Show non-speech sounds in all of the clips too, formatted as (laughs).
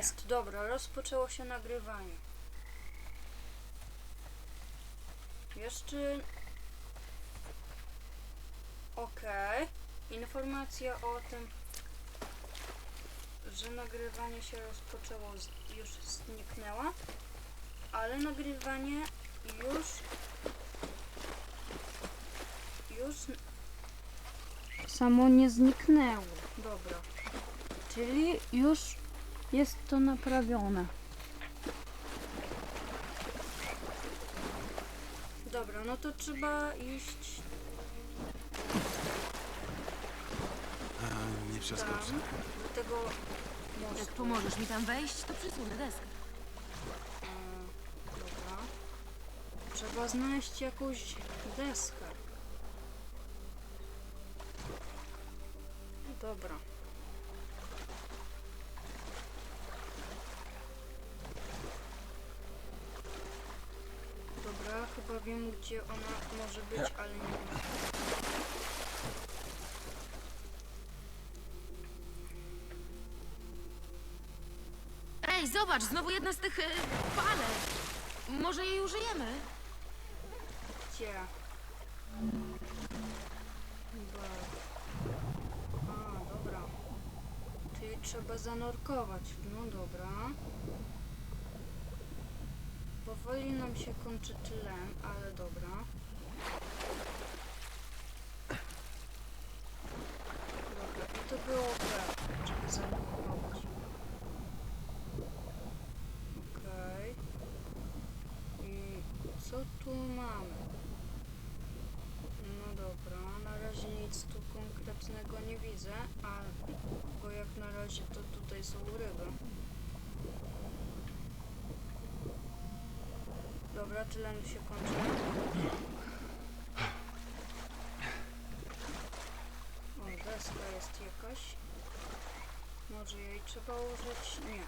Jest, dobra, rozpoczęło się nagrywanie. Jeszcze... Okej. Informacja o tym, że nagrywanie się rozpoczęło, już zniknęła, ale nagrywanie już... Już... Samo nie zniknęło. Dobra. Czyli już jest to naprawione. Dobra, no to trzeba iść A, nie przeskoczę. tam, do tego mostu. Jak pomożesz mi tam wejść, to przysunę deskę. Dobra. Trzeba znaleźć jakąś deskę. Dobra. Dobra, chyba wiem gdzie ona może być, ale nie wiem. Ej, zobacz, znowu jedna z tych y, palek. Może jej użyjemy? Gdzie? Chyba... A, dobra. Czyli trzeba zanurkować. No dobra. Powoli nam się kończy tlen, ale dobra. Dobra, i to było B, żeby zanurkować. Okej. I co tu mamy? No dobra, na razie nic tu konkretnego nie widzę, a bo jak na razie to tutaj są ryby. Dobra, tlen się kończy. O, deska jest jakaś. Może jej trzeba użyć? Nie.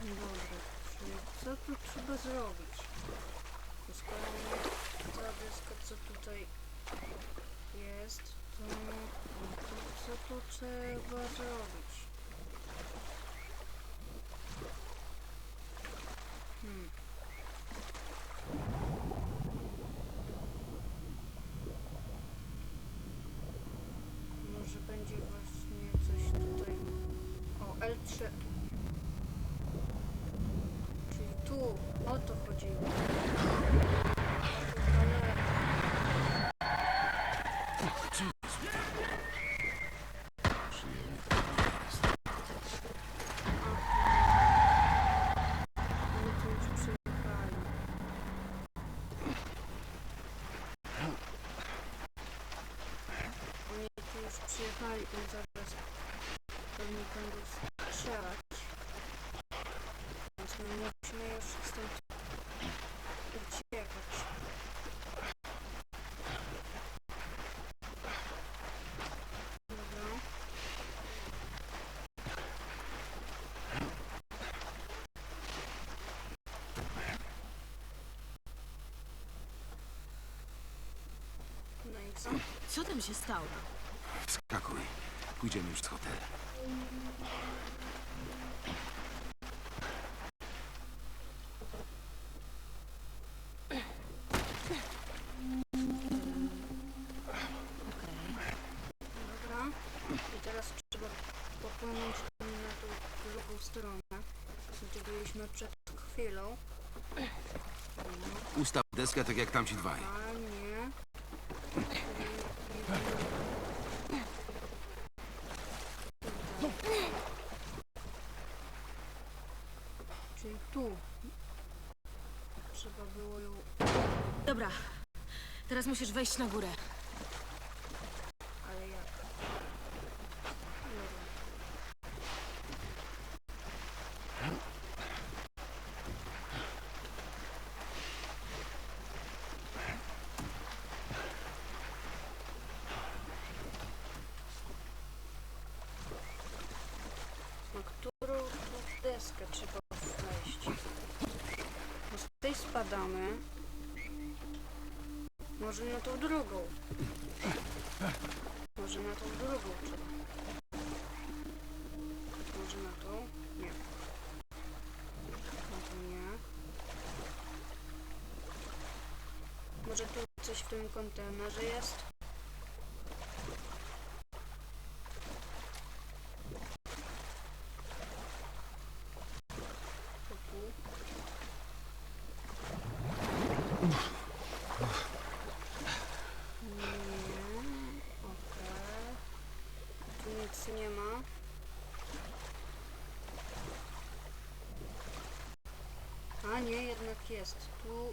Dobra, czyli co tu trzeba zrobić? Skoro ta deska, co tutaj jest, to, to co tu trzeba zrobić? Hmm. Może będzie właśnie coś tutaj. O, L3. Czyli tu, o to chodziło. Ale Przyjemnie to jest. oni tu już przyjechali. Oni tu przyjechali i zaraz pewnie będą strzelać. Więc my musimy już stąd uciekać. Dobra. No i? Co tam się stało? Wskakuj. Pójdziemy już z hotelu. Dobra. I teraz trzeba popłynąć na tą drugą stronę, gdzie byliśmy przed chwilą. Ustaw deskę tak jak tamci dwaj. a nie. Tutaj. Czyli tu. Trzeba było ją... Dobra, teraz musisz wejść na górę. Ale jak? Nie wiem. Na którą tu deskę trzeba wejść? Bo z tej spadamy. Może na tą drugą. na tą drugą trzeba. Może na tą? Nie. Na tą nie. Może tu coś w tym kontenerze jest? To tu. Nie. Okej. Tu nic nie ma. A nie, jednak jest. Tu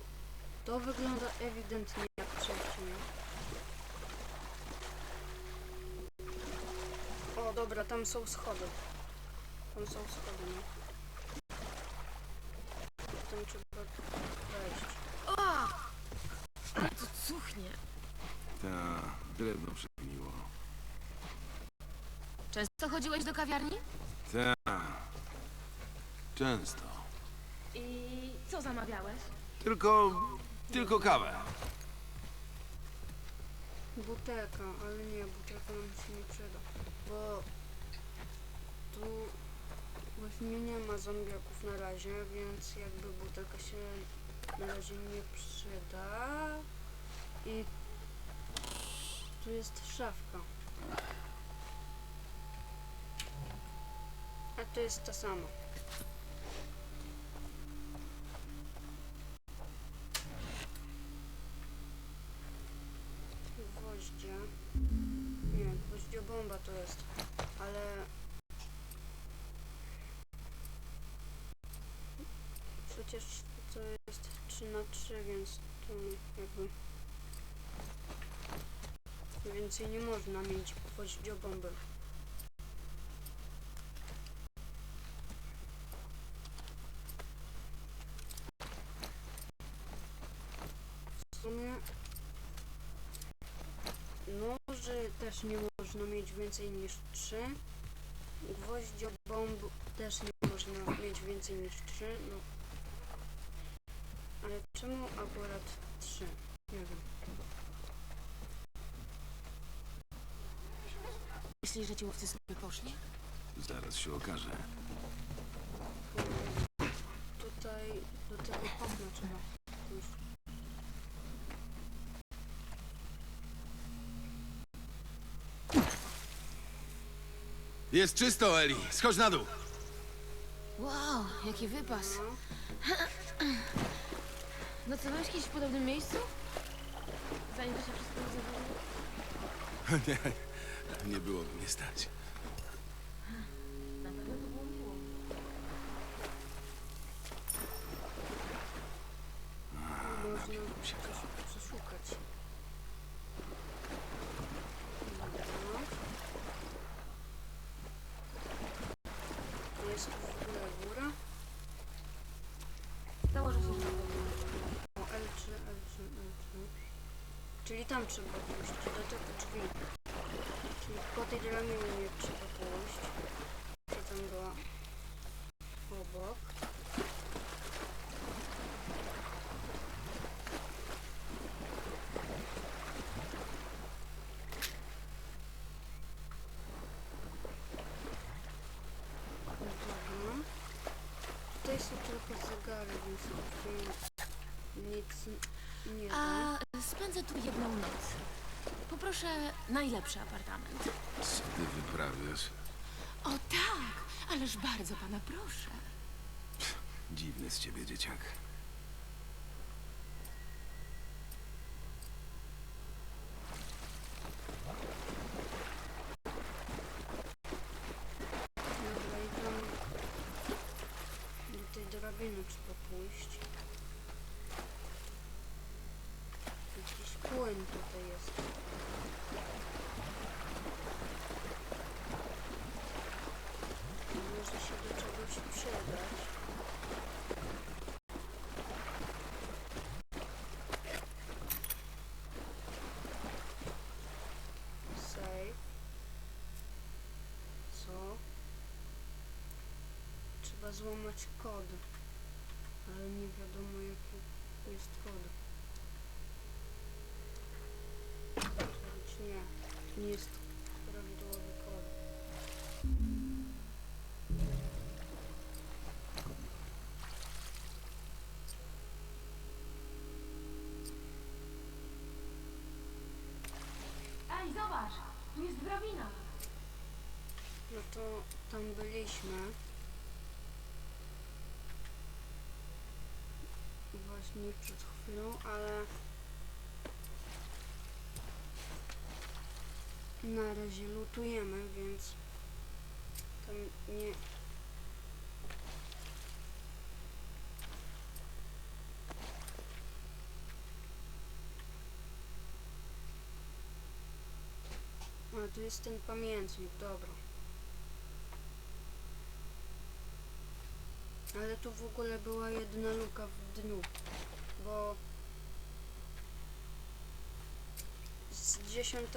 to wygląda ewidentnie jak przejście. O, dobra, tam są schody. Tam są schody, nie? Tam trzeba wejść. O! Ale to cuchnie. Ta, drewno przegniło. Często chodziłeś do kawiarni? Ta. Często. Co zamawiałeś? Tylko, tylko kawę. Butelka, ale nie, butelka nam się nie przyda, bo tu właśnie nie ma zombiaków na razie, więc jakby butelka się na razie nie przyda i tu jest szafka. A to jest ta sama. Gwoździe. Nie, gwoździobomba to jest, ale... Przecież to jest 3 na 3, więc tu jakby... Więcej nie można mieć gwoździobomby. W sumie Noży też nie mieć więcej niż 3. Gwoździobomb też nie można mieć więcej niż 3. No. Ale czemu akurat 3? Nie wiem. Myślisz, że ci łowcy sobie poszli? Zaraz się okaże. Tutaj do tego okna trzeba pójść. Jest czysto, Eli. Schodź na dół. Wow, jaki wypas. (clears throat) No. Nocowałeś kiedyś w podobnym miejscu? Zanim to się wszystko rozjechało? (laughs) Nie, nie byłoby mnie stać. Na pewno to było miło. Można przesz- przeszukać. Dobra. To Jest tu w ogóle góra? Założę się, że to było. O, L3, L3, L3. Czyli tam trzeba pójść, do tych drzwi. Czyli po tej draminie trzeba pójść. Co tam była obok. Dobra. Tutaj są tylko zegary, więc tutaj nic nie da. A spędzę tu jedną noc. Poproszę najlepszy apartament. Co ty wyprawiasz? O tak, ależ bardzo pana proszę. Dziwny z ciebie dzieciak. trzeba złamać kod. Ale nie wiadomo jaki jest kod. Być nie, to nie jest prawidłowy kod. Ej, zobacz! Tu jest drabina! No to tam byliśmy. Właśnie przed chwilą, ale na razie lutujemy, więc tam nie. A tu jest ten pamiętnik, dobra. Ale tu w ogóle była jedna luka w dniu, bo z 10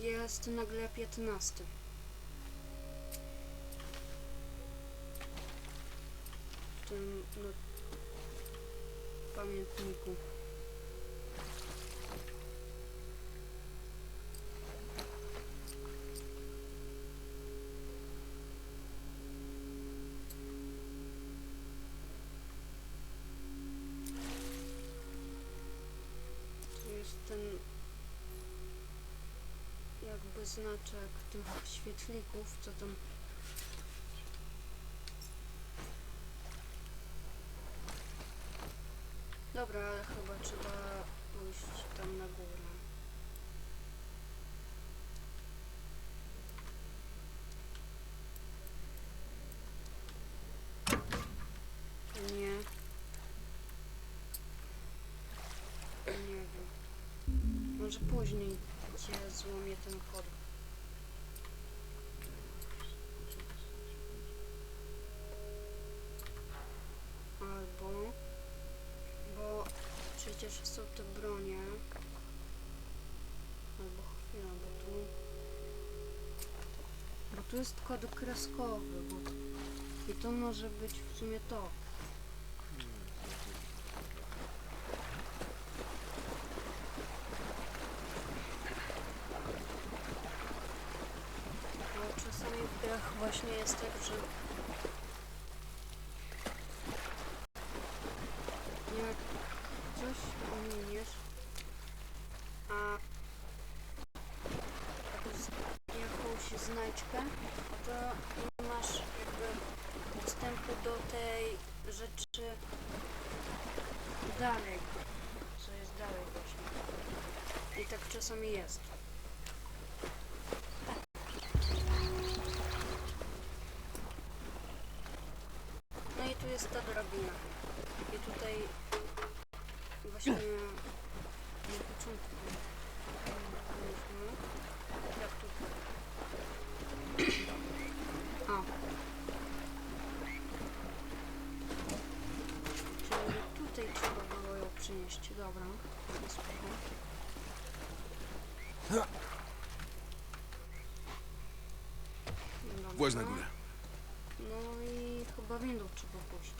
jest nagle 15. W tym no, pamiętniku. Znaczek tych świetlików, co tam Dobra, ale chyba trzeba pójść tam na górę. Później cię złamie ten kod. Albo... Bo przecież są te bronie. Albo chwila, bo tu... Bo tu jest kod kreskowy, bo... I to może być w sumie to. Bo czasami w grach właśnie jest tak, że jak coś ominiesz, a jakąś znajdźkę, to nie masz jakby dostępu do tej rzeczy dalej, co jest dalej właśnie. I tak czasami jest. No i tu jest ta drabina. I tutaj właśnie na początku. Jak tu? A. Czyli tutaj trzeba było ją przynieść. Dobra. Spoko. Właź na górę. Windą trzeba pójść.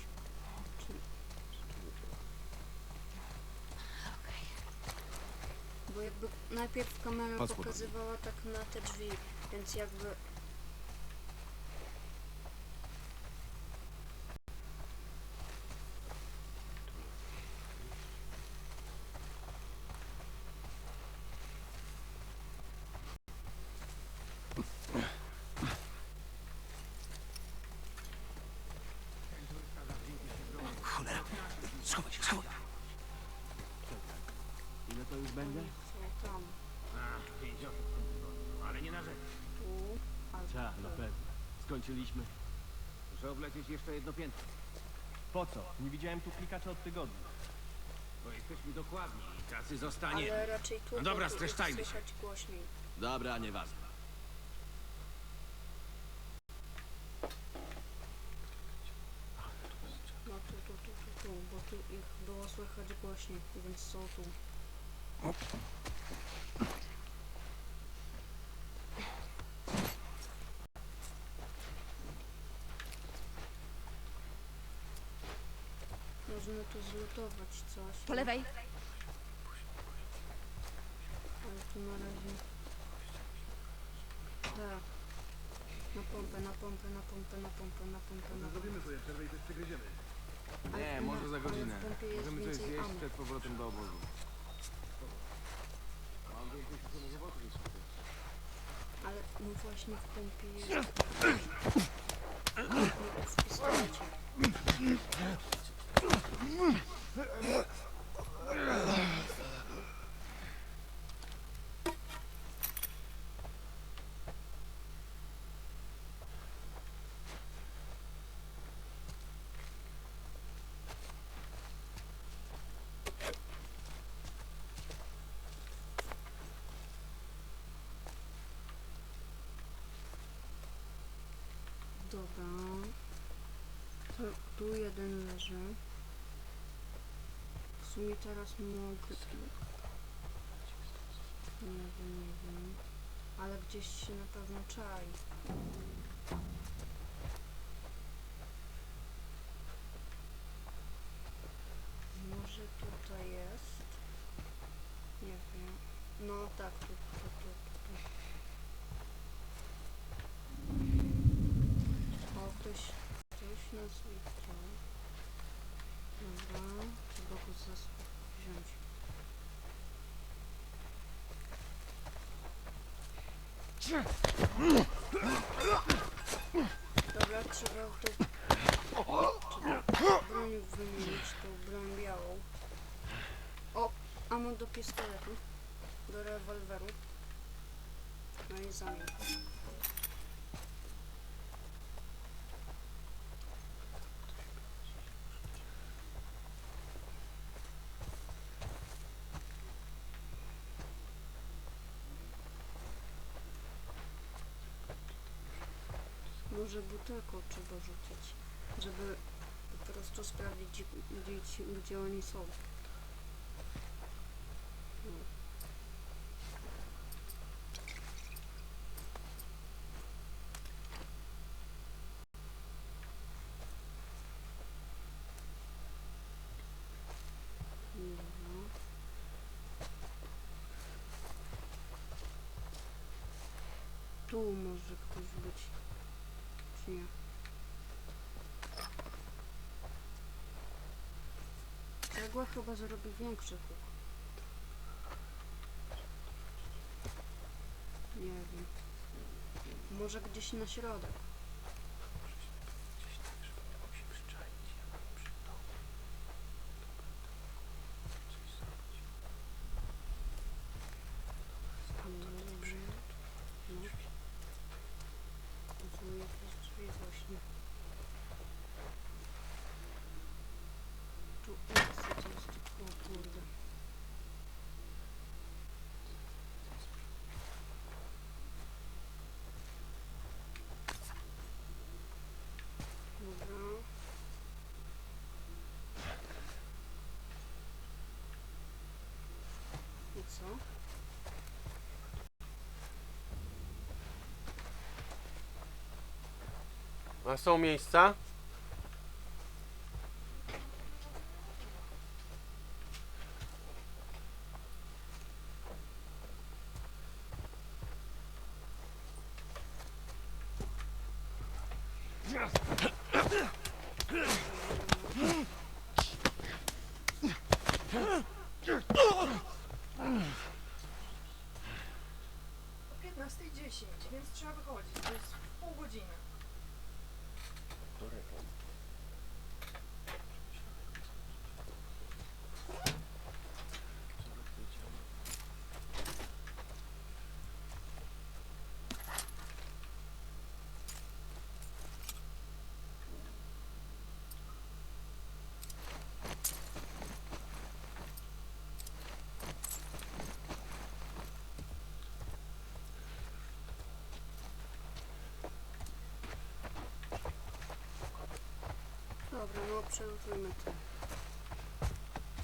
Czy... Bo jakby najpierw kamera pokazywała tak na te drzwi, więc jakby... Cholera. Schowaj się, schowaj. Ile to już będzie? Co tam? A, 50 w tym tygodniu, ale nie narzekaj. Tu... A Ta, tu. na pewno. Skończyliśmy. Muszę oblecieć jeszcze jedno piętro, Po co? Nie widziałem tu klikacza od tygodnia. bo jesteśmy dokładni i tacy zostanie. Ale raczej tu, No dobra, streszczajmy jest się. słychać głośniej. Dobra, nieważne. No tu, tu, tu, tu, tu, bo tu ich było słychać głośniej, więc są tu. Można tu zlutować coś. Po lewej. Ale tu na razie... Tak. Na pompę, na pompę, na pompę, na pompę, na pompę, na pompę. Zrobimy sobie przerwę i coś przegryziemy. Ale Nie, może za ale w godzinę. pompie jest Możemy coś więcej zjeść ammo. przed powrotem do obozu. Mam więcej właśnie w pompie jest. No, w pistolecie. Dobra. To, tu jeden leży. W sumie teraz mogę... Nie wiem, nie wiem. Ale gdzieś się na pewno czai. Może tutaj jest? Nie wiem. No tak, tu, tu, tu, tu. tu. O, ktoś, ktoś nas widział. Dobra, trzeba go zas wziąć. Dobra, trzeba. Trzeba broń wymienić, tą broń białą. O, ammo do pistoletu. Do rewolweru. No i zamień. Może butelką trzeba rzucić, żeby po prostu sprawdzić, gdzie, gdzie, oni są. Tu może nie? Cegła chyba zrobi większy huk. Nie wiem. Może gdzieś na środek. Dobrze. No. Tu są jakieś drzwi właśnie. Tu exit jest. O kurde. Dobra. I co? A są miejsca? Dobra, no przełóżmy to.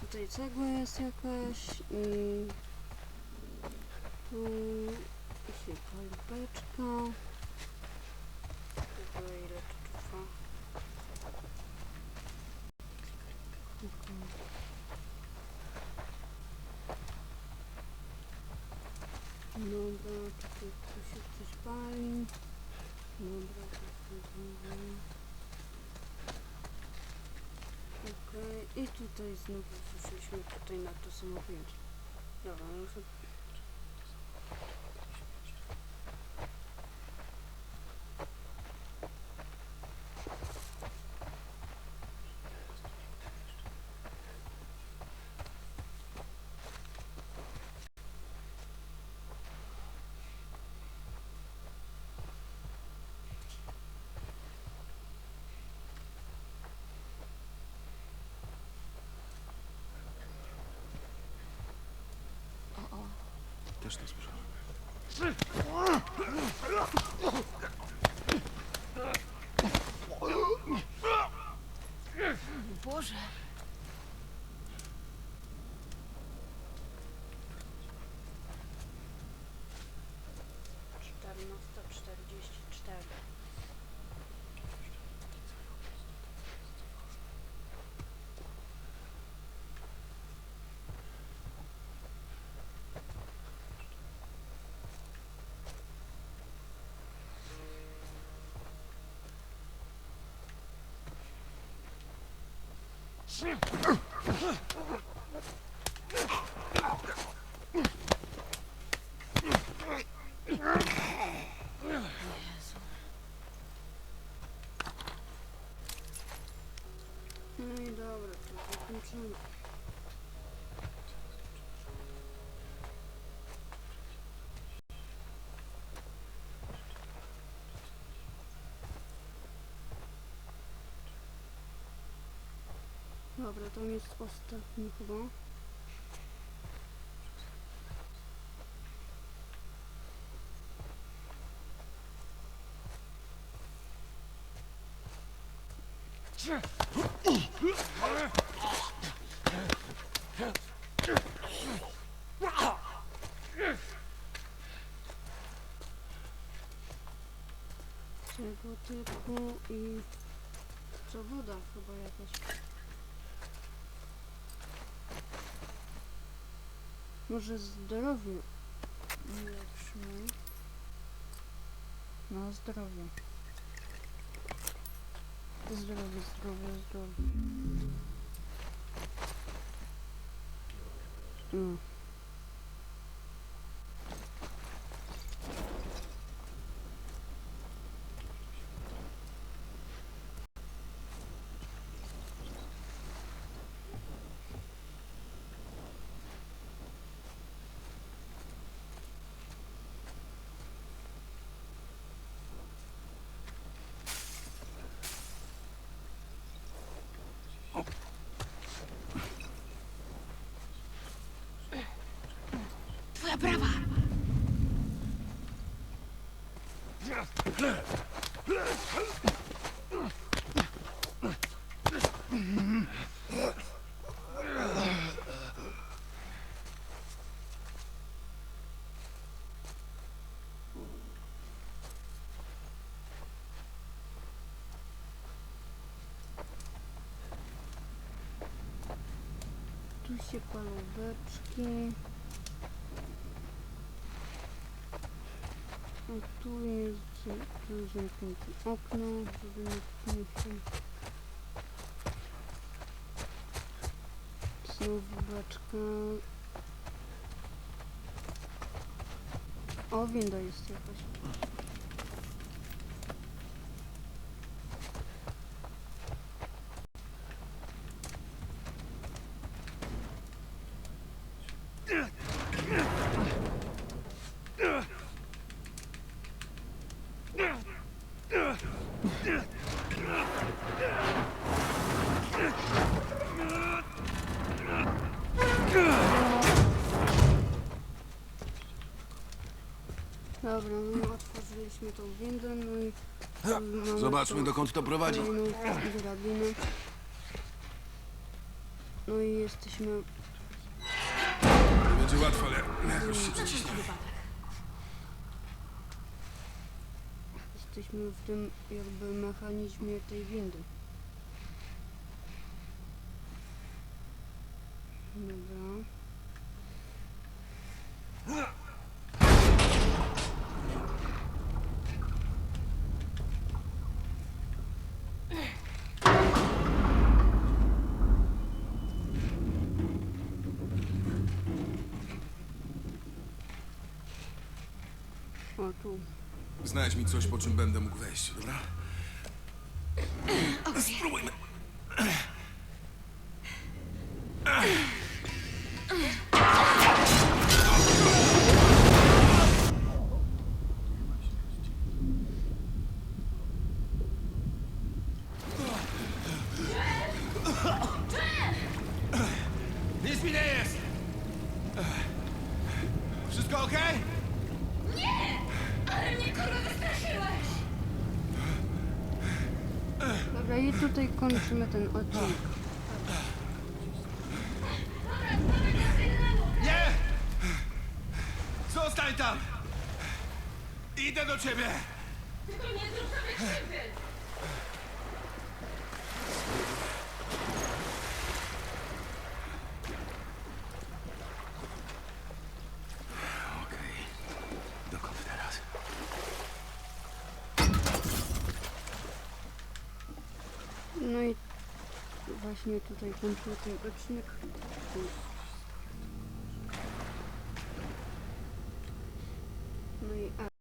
Tutaj cegła jest jakaś. Mm, tu się kolbeczka. Tylko ile to trwa? Dobra, tutaj tu się coś pali. Dobra, to jest Okej, i tutaj znowu przyszliśmy tutaj na to samo piętro. Dobra, no Też to słyszałem. Boże. No i dobra, to zakończymy. Dobra, to jest ostatni chyba. Tego typu i co woda chyba jakaś. Może zdrowie ulepszymy. No zdrowie. Zdrowie, zdrowie, zdrowie. No. Twoja prawa. Tu się palą beczki. A tu jest, tu zamknięte okno, żeby nikt nie się... Znowu beczka. O, winda jest jakaś. Dobra, no otworzyliśmy tą windę, no i... mamy Zobaczmy, tą dokąd to prowadzi. kolejną drabinę. No i jesteśmy... Nie będzie łatwo, ale jakoś się przyciśnie. Jesteśmy w tym jakby mechanizmie tej windy. Dobra. O tu. Znajdź mi coś, po czym będę mógł wejść, dobra? Spróbujmy. Nic mi nie jest! Wszystko okej? mnie wystraszyłeś! Dobra, i tutaj kończymy ten odcinek. Nie! Zostań tam! Idę do ciebie! Właśnie tutaj kończymy ten odcinek.